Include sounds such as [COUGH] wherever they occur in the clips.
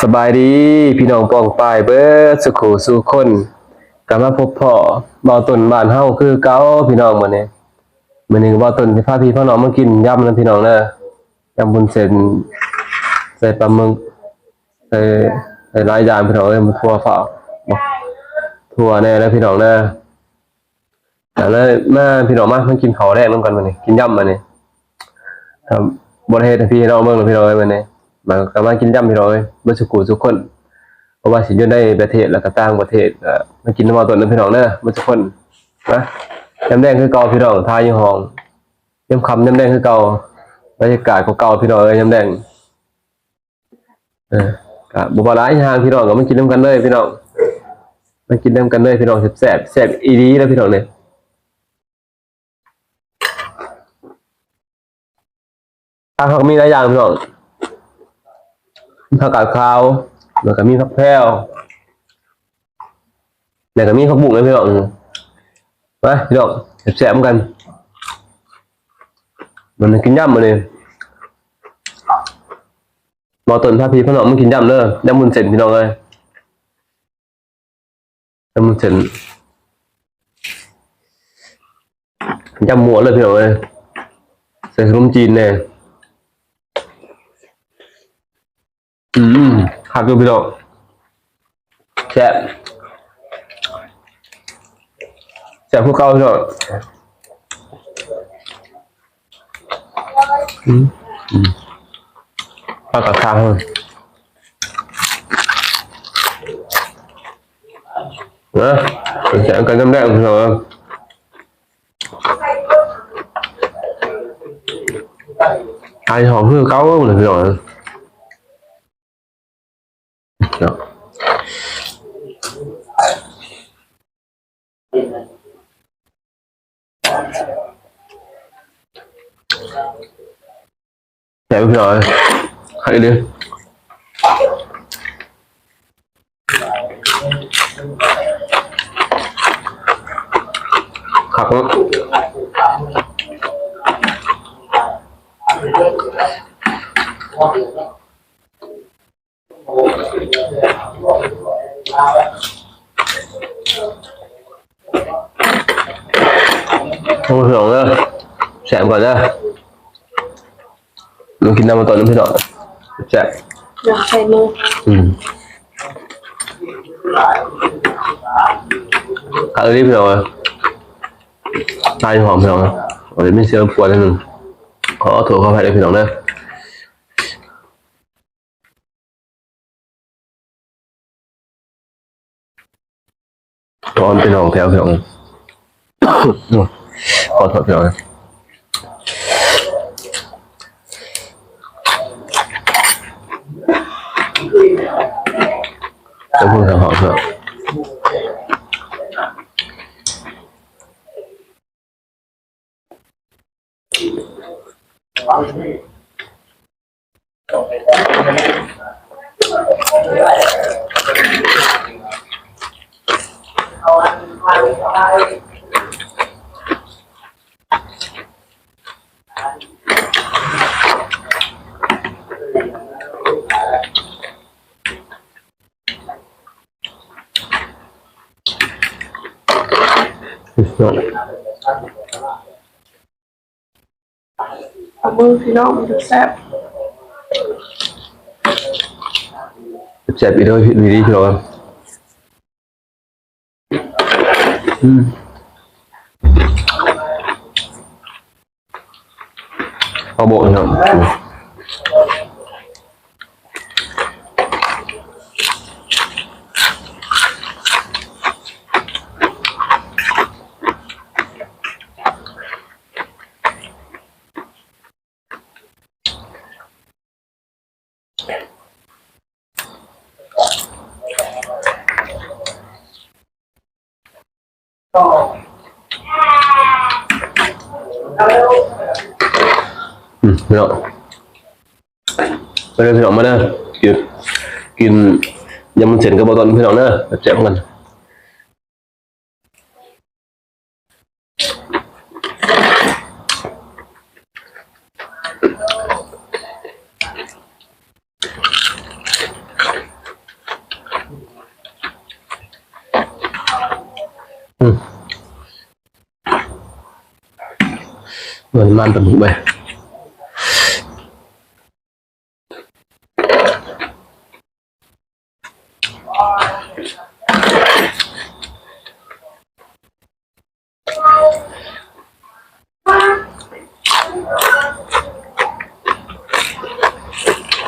สบายดีพี่น้องปองปายเบิดสุขูสู่คนกลับมาพบพ่อเบาต้นบ้านเฮาคือเก่าพี่น้องมื้อนี้มื้อนี้ก็เบาต้นสิพาพี่พ่อน้องมากินยำนะพี่น้องเด้อยำบุญเส้นใส่ปลาหมึกใส่ใส่หลายอย่างพี่น้องเอ้ยมันทั่วฟ้าทั่วแน่แล้วพี่น้องเด้อแล้วมาพี่น้องมามากินข้าแรกนำกันมื้อนี้กินยำมื้อนี้ครับบ่ได้เฮ็ดให้พี่น้องเบิ่งพี่น้องเอ้ยมื้อนี้ มันก็มากินยำพี่น้อยเมื่อสุกูทุกคน เพราะว่าสิอยู่ในประเทศแล้วก็ต่างประเทศเอ่อมากินน้ำมันตัวนั้นพี่น้องเด้อเมื่อทุกคนนะยำแดงคือเก่าพี่น้องทายอยู่ห้องยำคำยำแดงคือเก่าบรรยากาศของเก่าพี่น้องเอ้ยยำแดงเออก็บ่ว่าหลายทางพี่น้องก็มากินน้ำกันเลยพี่น้องมากินน้ำกันเลยพี่น้องแซ่บแซ่บอีดีแล้วพี่น้องเนี่ยทางเขากมีหลายอย่างพี่น้อง ผักกาดขาวแล้วก็มีผักแพรวแล้วก็มีผักบุ้งเลยพี่น้องมาพี่น้องแซ่บๆกันมันกินย่ำมาเลยบอต้นพาพี่พี่น้องมันกินย่ำเด้อย่ำมุนเส้นพี่น้องเลยย่ำมุนเส้นย่ำหมูเลยพี่น้องเลยใส่ขนมจีนเนี่ย อืมหักดูพี่น้องแซ่บแซ่บพวกเก่าพี่น้องอืมอืมปลากระทางนะแซ่บกันจำได้พี่น้องไอ้หอม đó. Đẹp rồi, hãy đi. Học lắm. Thank. น้อง Ja. Dạ đúng rồi Hãy đi Khắc lắm Không hưởng nữa Xẹm ก่อนนะลองกินน้ำมันต่อน้ำพี่น้องแซ่บอยากใส่มืออืมขาดรีบพี่น้องตายหอมพี่น้องโอ้ยไม่เสียปวดนิดนึงขอโทษขออภัยด้วยพี่น้องนะร้อนพี่น้องแถวพี่น้อง [LAUGHS] 好特别好的嗯好的好的 เถอะพี่น้อง เอามือพี่น้องมันจะแซ่บ แซ่บอีกด้วยพี่ดีพี่น้องอืมเอาโบกพี่น้อง พี่น้องไปเลยพี่น้องมาเด้อกินกินยำมันเสร็จกับบะตอนพี่น้องเด้อแจ่มกันอืมเหมือนมันตะบุกไป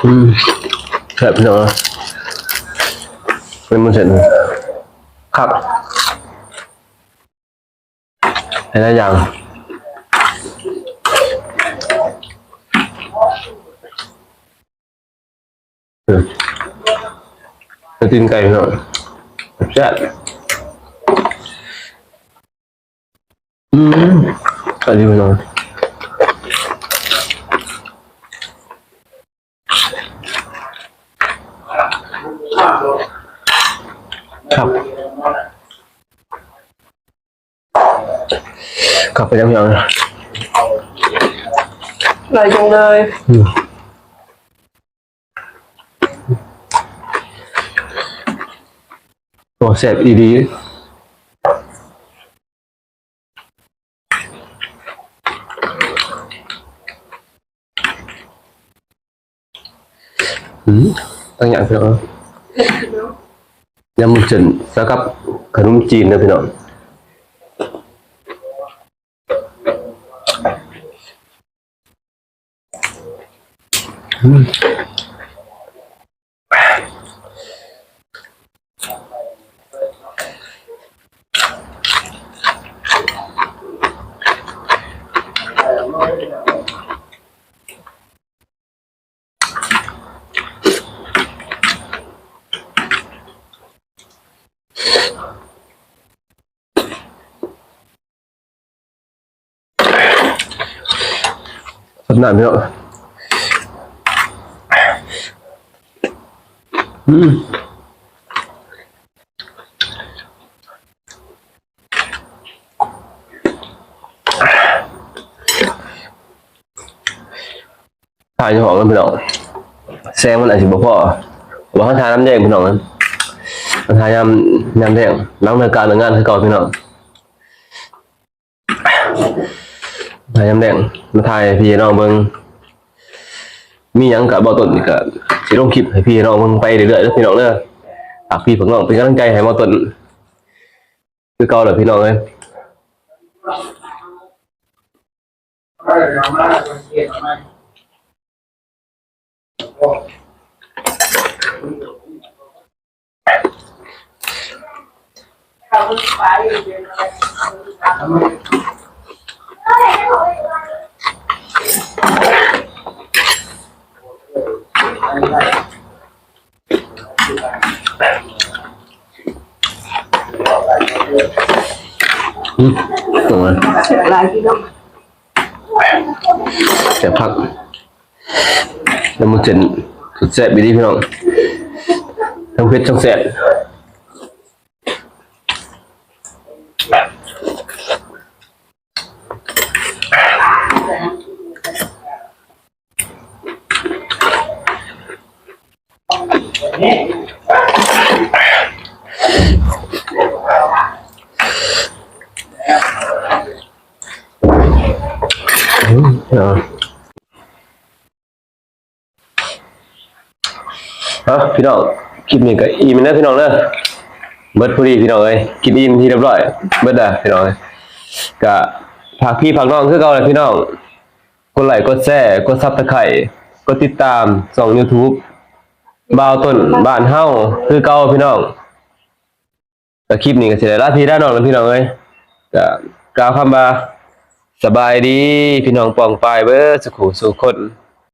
อืมแซ่บเนาะเป็นมันเสร็จเลยครับเห็นได้ยังเออจะตีนไก่หน่อยแซ่บอืมอันนี้ไปหน่อย cặp phải đeo nhận này trong đời ừ. Ủa, xẹp đi đi. Ừ, tăng nhạc được không? Nhằm một trận giá cấp, khả nung chín nữa phải không? phật nạn nhở อืมถ่ายเจ้าของกันพี่น้องแซงมันอาจจะบ่พอว่าเขาทานน้ำแดงพี่น้องนั้นทานยำยำแดงล้างรายการหรืองานคือเก่าพี่น้องทานยำแดงมาถ่ายพี่น้องเบิ่งมียังกับบ่ต้นนี่ก็ สิลงคลิปให้พี่น้องเบิ่งไปเรื่อยๆเด้อพี่น้องเด้อฝากพี่ฝากน้องเป็นกำลังใจให้บ่ต้นคือเก่าแหละพี่น้องเอ้ยอื มตรงนั้นหลายพี่น้องเสียพักแล้วมันเจนสุดแซ่บไปดีพี่น้องทั้งเพชรทั้งแซ่บอืมเนาะ ฮะพี่น้องคลิปนี้ก็อิ่มนะพี่น้องเนอะเบิดพอดีพี่น้องเอ้ยกินอิ่มที่เรียบร้อยเบิดอะพี่น้องก็ฝากพี่ฝากน้องคือเก่าเลยพี่น้องกดไลค์กดแชร์กดซับสไครต์กดติดตามช่อง YouTube บ่าวต้นบ้านเฮาคือเก่าพี่น้องก็คลิปนี้ก็สิได้ลาพี่ลาน้องแล้วพี่น้องเอ้ยก็กล่าวคำว่าสบายดี พี่น้องปองปายเบิดสุขสุขคน